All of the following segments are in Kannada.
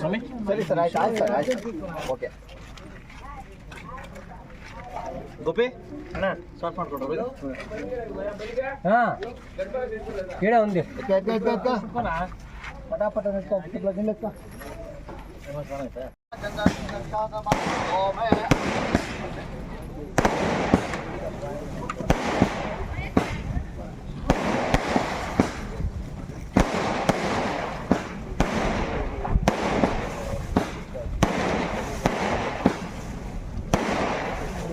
ಸ್ವಾಮಿ ಸರಿ ಸರ್ ಆಯ್ತು ಆಯ್ತು ಸರ್ ಆಯ್ತು ಓಕೆ ಗೋಪಿ ಅಣ್ಣ ಸ್ಟಾರ್ಟ್ ಮಾಡ್ಕೊಡ್ರಿ ಹಾ ಹೇಳ ಒಂದು ಪಟಾಪಟ ನಿಲ್ಕ ನಿಲ್ಕ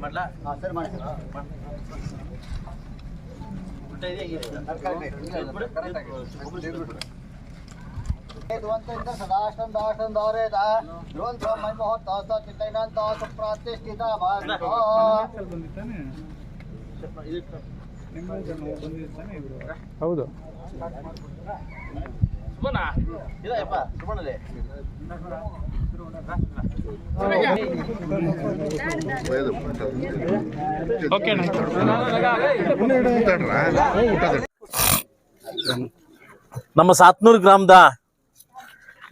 ಮಾಡ್ಲಾ ಹಾಂ ಸರಿ ಮಾಡಿ ಸರ್ ಧ್ವಂತದಿಂದ ಸದಾಷ್ಟಂ ದಾಷ್ಟಂ ದಾರೇದ ಧ್ರುವಂತ ಮನ್ಮೋಹತ್ತ ಚಿತ್ತೈನಂತ ಸುಪ್ರಾತಿಷ್ಠಿತ ಭಾರತ ಹೌದು. ನಮ್ಮ ಸಾತ್ನೂರು ಗ್ರಾಮದ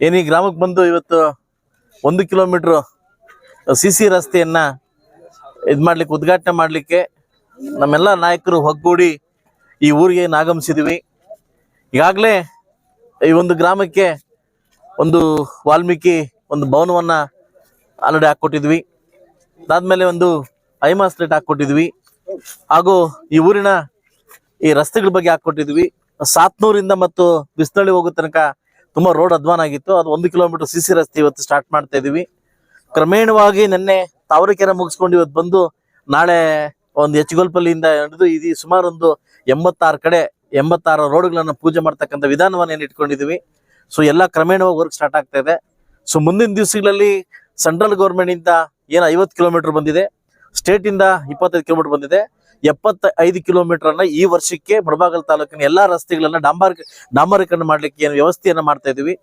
ಏನಿ ಗ್ರಾಮಕ್ಕೆ ಬಂದು ಇವತ್ತು ಒಂದು ಕಿಲೋಮೀಟ್ರು ಸಿ ಸಿ ರಸ್ತೆಯನ್ನ ಇದು ಮಾಡ್ಲಿಕ್ಕೆ ಉದ್ಘಾಟನೆ ಮಾಡಲಿಕ್ಕೆ ನಮ್ಮೆಲ್ಲ ನಾಯಕರು ಒಗ್ಗೂಡಿ ಈ ಊರಿಗೆ ಆಗಮಿಸಿದ್ವಿ ಈಗಾಗಲೇ ಈ ಒಂದು ಗ್ರಾಮಕ್ಕೆ ಒಂದು ವಾಲ್ಮೀಕಿ ಒಂದು ಭವನವನ್ನ ಆಲ್ರೆಡಿ ಹಾಕ್ಕೊಟ್ಟಿದ್ವಿ. ಅದಾದ್ಮೇಲೆ ಒಂದು ಐಮಾ ಸ್ಟ್ರೀಟ್ ಹಾಕ್ಕೊಟ್ಟಿದ್ವಿ. ಹಾಗೂ ಈ ಊರಿನ ಈ ರಸ್ತೆಗಳ ಬಗ್ಗೆ ಹಾಕ್ಕೊಟ್ಟಿದ್ವಿ. ಸಾತ್ನೂರಿಂದ ಮತ್ತು ಬಿಸ್ನಳ್ಳಿ ಹೋಗೋ ತನಕ ತುಂಬಾ ರೋಡ್ ಅಧ್ವಾನ ಆಗಿತ್ತು. ಅದು ಒಂದು ಕಿಲೋಮೀಟರ್ ಸಿ ಸಿ ರಸ್ತೆ ಇವತ್ತು ಸ್ಟಾರ್ಟ್ ಮಾಡ್ತಾ ಇದೀವಿ. ಕ್ರಮೇಣವಾಗಿ ನಿನ್ನೆ ತಾವರೆಕೆರೆ ಮುಗಿಸ್ಕೊಂಡು ಇವತ್ತು ಬಂದು ನಾಳೆ ಒಂದು ಹೆಚ್ಚುಗೊಲ್ಪಲ್ಲಿಯಿಂದ ಹಿಡಿದು ಇದು ಸುಮಾರು ಒಂದು ಎಂಬತ್ತಾರು ಕಡೆ, ಎಂಬತ್ತಾರು ರೋಡ್ಗಳನ್ನ ಪೂಜೆ ಮಾಡ್ತಕ್ಕಂಥ ವಿಧಾನವನ್ನು ಏನು ಇಟ್ಕೊಂಡಿದೀವಿ. ಸೊ ಎಲ್ಲ ಕ್ರಮೇಣವಾಗಿ ವರ್ಕ್ ಸ್ಟಾರ್ಟ್ ಆಗ್ತಾ ಇದೆ. ಸೊ ಮುಂದಿನ ದಿವಸಗಳಲ್ಲಿ ಸೆಂಟ್ರಲ್ ಗೌರ್ಮೆಂಟಿಂದ ಏನು ಐವತ್ತು ಕಿಲೋಮೀಟರ್ ಬಂದಿದೆ ಸ್ಟೇಟ್ ಇಂದ ಇಪ್ಪತ್ತೈದು ಕಿಲೋಮೀಟರ್ ಬಂದಿದೆ. ಎಪ್ಪತ್ತ ಐದು ಕಿಲೋಮೀಟರ್ ಅನ್ನ ಈ ವರ್ಷಕ್ಕೆ ಮುಳಬಾಗಲ್ ತಾಲೂಕಿನ ಎಲ್ಲಾ ರಸ್ತೆಗಳನ್ನ ಡಾಂಬಾರ್ ಡಾಂಬರೀಕರಣ ಮಾಡ್ಲಿಕ್ಕೆ ಏನು ವ್ಯವಸ್ಥೆಯನ್ನ ಮಾಡ್ತಾ ಇದೀವಿ.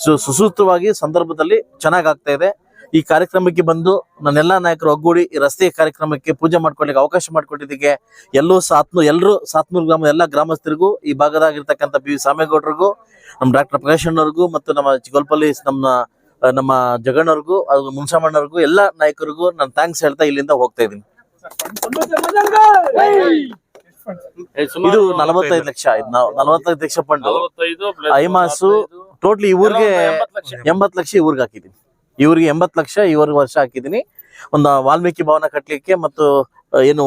ಸೊ ಸುಸೂತ್ರವಾಗಿ ಸಂದರ್ಭದಲ್ಲಿ ಚೆನ್ನಾಗಾಗ್ತಾ ಇದೆ. ಈ ಕಾರ್ಯಕ್ರಮಕ್ಕೆ ಬಂದು ನನ್ನೆಲ್ಲ ನಾಯಕರು ಒಗ್ಗೂಡಿ ಈ ರಸ್ತೆ ಕಾರ್ಯಕ್ರಮಕ್ಕೆ ಪೂಜೆ ಮಾಡ್ಕೊಳ್ಳಿಕ್ಕೆ ಅವಕಾಶ ಮಾಡಿಕೊಟ್ಟಿದ್ದಕ್ಕೆ ಎಲ್ಲೂ ಸಾತ್ನೂ ಎಲ್ಲರೂ ಸಾತ್ನೂರು ಗ್ರಾಮದ ಎಲ್ಲ ಗ್ರಾಮಸ್ಥರಿಗೂ ಈ ಭಾಗದಾಗಿರ್ತಕ್ಕಂಥ ಪಿ ವಿ ಸಾಮೇಗೌಡರಿಗೂ ನಮ್ಮ ಡಾಕ್ಟರ್ ಪ್ರಕಾಶ್ ಅಣ್ಣವ್ರಿಗೂ ಮತ್ತು ನಮ್ಮ ಚಿಗೋಲ್ಪಲ್ಲಿ ನಮ್ಮ ನಮ್ಮ ಜಗಣ್ಣವ್ರಿಗೂ ಅದು ಮುನ್ಸಾಮಣ್ಣವ್ರಿಗೂ ಎಲ್ಲ ನಾಯಕರಿಗೂ ನಾನು ಥ್ಯಾಂಕ್ಸ್ ಹೇಳ್ತಾ ಇಲ್ಲಿಂದ ಹೋಗ್ತಾ ಇದ್ದೀನಿ. ಇದು ನಲವತ್ತೈದು. ಲಕ್ಷ ನಲವತ್ತೈದು ಲಕ್ಷ ಪಂಡ್ ಐಮಾಸು ಟೋಟ್ಲಿ ಈ ಊರಿಗೆ ಎಂಬತ್ತು ಲಕ್ಷ. ಈ ಊರಿಗೆ ಹಾಕಿದ್ದೀನಿ. ಈ ಊರಿಗೆ ಎಂಬತ್ತು ಲಕ್ಷ, ಇವ್ರಿಗೆ ವರ್ಷ ಹಾಕಿದ್ದೀನಿ. ಒಂದು ವಾಲ್ಮೀಕಿ ಭವನ ಕಟ್ಟಲಿಕ್ಕೆ ಮತ್ತು ಏನು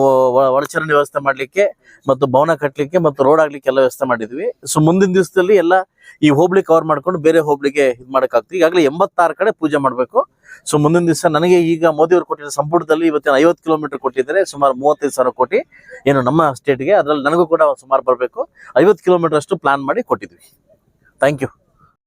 ಒಳಚರಂಡಿ ವ್ಯವಸ್ಥೆ ಮಾಡಲಿಕ್ಕೆ ಮತ್ತು ಭವನ ಕಟ್ಟಲಿಕ್ಕೆ ಮತ್ತು ರೋಡ್ ಆಗ್ಲಿಕ್ಕೆ ಎಲ್ಲ ವ್ಯವಸ್ಥೆ ಮಾಡಿದ್ವಿ. ಸೊ ಮುಂದಿನ ದಿವಸದಲ್ಲಿ ಎಲ್ಲ ಈ ಹೋಬಳಿ ಕವರ್ ಮಾಡ್ಕೊಂಡು ಬೇರೆ ಹೋಬಳಿಗೆ ಇದು ಮಾಡೋಕ್ಕಾಗ್ತೀವಿ. ಈಗಾಗಲೇ ಎಂಬತ್ತಾರು ಕಡೆ ಪೂಜೆ ಮಾಡಬೇಕು. ಸೊ ಮುಂದಿನ ದಿವಸ ನನಗೆ ಈಗ ಮೋದಿ ಅವರು ಕೊಟ್ಟಿರೋ ಸಂಪುಟದಲ್ಲಿ ಇವತ್ತಿನ ಐವತ್ತು ಕಿಲೋಮೀಟರ್ ಕೊಟ್ಟಿದ್ದಾರೆ, ಸುಮಾರು ಮೂವತ್ತೈದು ಸಾವಿರ ಕೋಟಿ ಏನು ನಮ್ಮ ಸ್ಟೇಟ್ಗೆ ಅದರಲ್ಲಿ ನನಗೂ ಕೂಡ ಸುಮಾರು ಬರಬೇಕು. ಐವತ್ತು ಕಿಲೋಮೀಟರ್ ಅಷ್ಟು ಪ್ಲಾನ್ ಮಾಡಿ ಕೊಟ್ಟಿದ್ವಿ. Thank you